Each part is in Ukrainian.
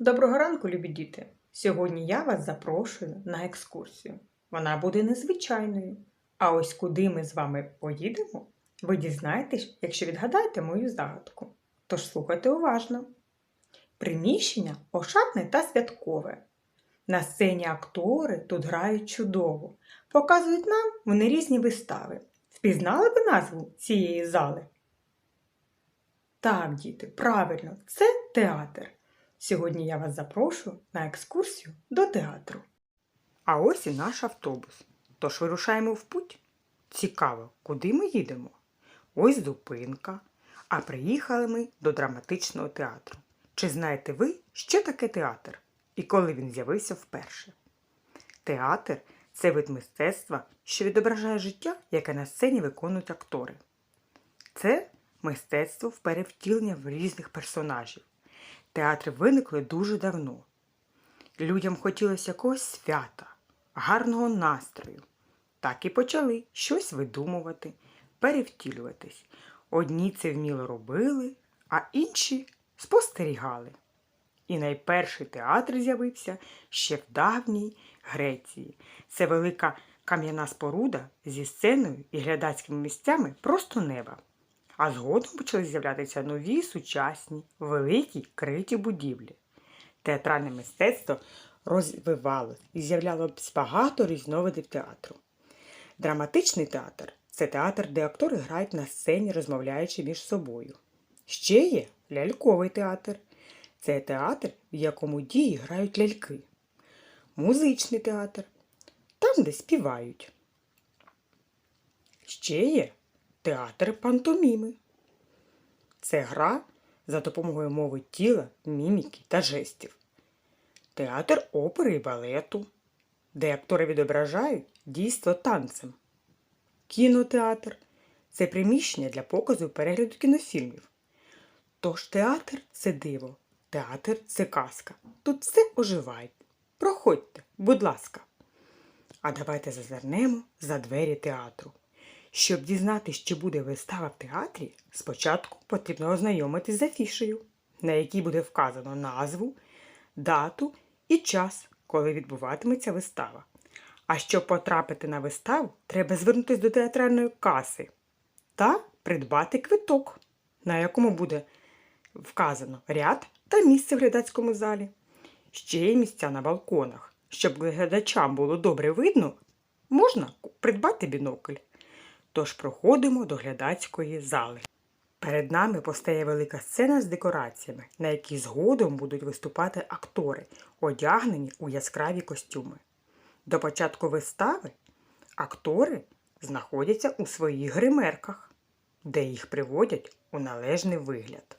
Доброго ранку, любі діти! Сьогодні я вас запрошую на екскурсію. Вона буде незвичайною. А ось куди ми з вами поїдемо, ви дізнаєтесь, якщо відгадаєте мою загадку. Тож слухайте уважно. Приміщення ошатне та святкове. На сцені актори тут грають чудово, показують нам вони різні вистави. Впізнали ви назву цієї зали? Так, діти, правильно, це театр. Сьогодні я вас запрошую на екскурсію до театру. А ось і наш автобус. Тож вирушаємо в путь. Цікаво, куди ми їдемо? Ось зупинка. А приїхали ми до драматичного театру. Чи знаєте ви, що таке театр і коли він з'явився вперше? Театр це вид мистецтва, що відображає життя, яке на сцені виконують актори. Це мистецтво перевтілення в різних персонажів. Театри виникли дуже давно. Людям хотілося якогось свята, гарного настрою. Так і почали щось видумувати, перевтілюватись. Одні це вміло робили, а інші спостерігали. І найперший театр з'явився ще в давній Греції. Це велика кам'яна споруда зі сценою і глядацькими місцями просто неба. А згодом почали з'являтися нові сучасні, великі криті будівлі. Театральне мистецтво розвивалось і з'являлося багато різновидів театру. Драматичний театр це театр, де актори грають на сцені, розмовляючи між собою. Ще є ляльковий театр. Це театр, в якому дії грають ляльки. Музичний театр там, де співають. Ще є театр пантоміми. Це гра за допомогою мови тіла, міміки та жестів. Театр опери і балету, де актори відображають дійство танцем. Кінотеатр це приміщення для показу і перегляду кінофільмів. Тож театр це диво, театр це казка. Тут все оживає. Проходьте, будь ласка. А давайте зазирнемо за двері театру. Щоб дізнатися, чи буде вистава в театрі, спочатку потрібно ознайомитись з афішею, на якій буде вказано назву, дату і час, коли відбуватиметься вистава. А щоб потрапити на виставу, треба звернутися до театральної каси та придбати квиток, на якому буде вказано ряд та місце в глядацькому залі. Ще є місця на балконах. Щоб глядачам було добре видно, можна придбати бінокль. Тож проходимо до глядацької зали. Перед нами постає велика сцена з декораціями, на якій згодом будуть виступати актори, одягнені у яскраві костюми. До початку вистави актори знаходяться у своїх гримерках, де їх приводять у належний вигляд.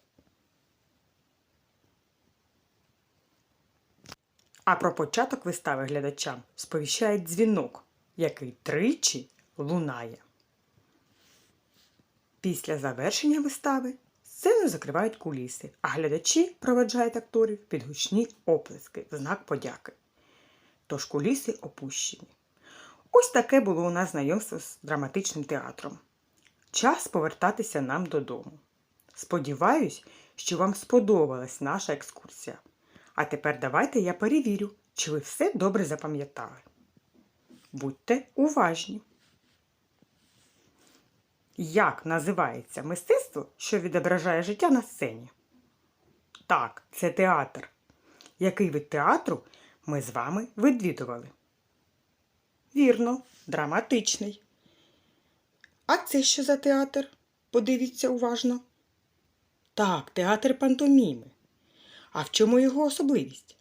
А про початок вистави глядачам сповіщає дзвінок, який тричі лунає. Після завершення вистави сцену закривають куліси, а глядачі проведжають акторів під гучні оплески в знак подяки. Тож куліси опущені. Ось таке було у нас знайомство з драматичним театром. Час повертатися нам додому. Сподіваюсь, що вам сподобалась наша екскурсія. А тепер давайте я перевірю, чи ви все добре запам'ятали. Будьте уважні. Як називається мистецтво, що відображає життя на сцені? Так, це театр. Який вид театру ми з вами відвідували? Вірно, драматичний. А це що за театр? Подивіться уважно. Так, театр пантоміми. А в чому його особливість?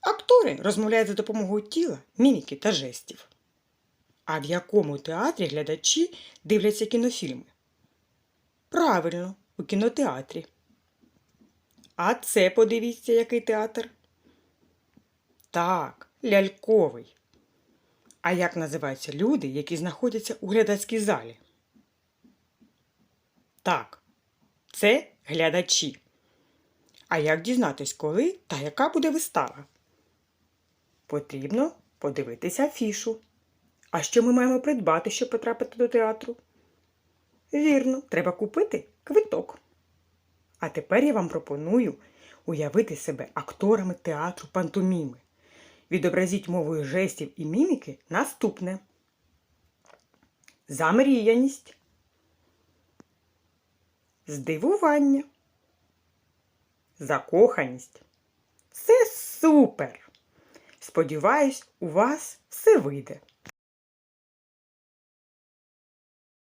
Актори розмовляють за допомогою тіла, міміки та жестів. А в якому театрі глядачі дивляться кінофільми? Правильно, у кінотеатрі. А це подивіться, який театр? Так, ляльковий. А як називаються люди, які знаходяться у глядацькій залі? Так, це глядачі. А як дізнатись, коли та яка буде вистава? Потрібно подивитися афішу. А що ми маємо придбати, щоб потрапити до театру? Вірно, треба купити квиток. А тепер я вам пропоную уявити себе акторами театру пантоміми. Відобразіть мовою жестів і міміки наступне. Замріяність. Здивування. Закоханість. Це супер! Сподіваюсь, у вас все вийде.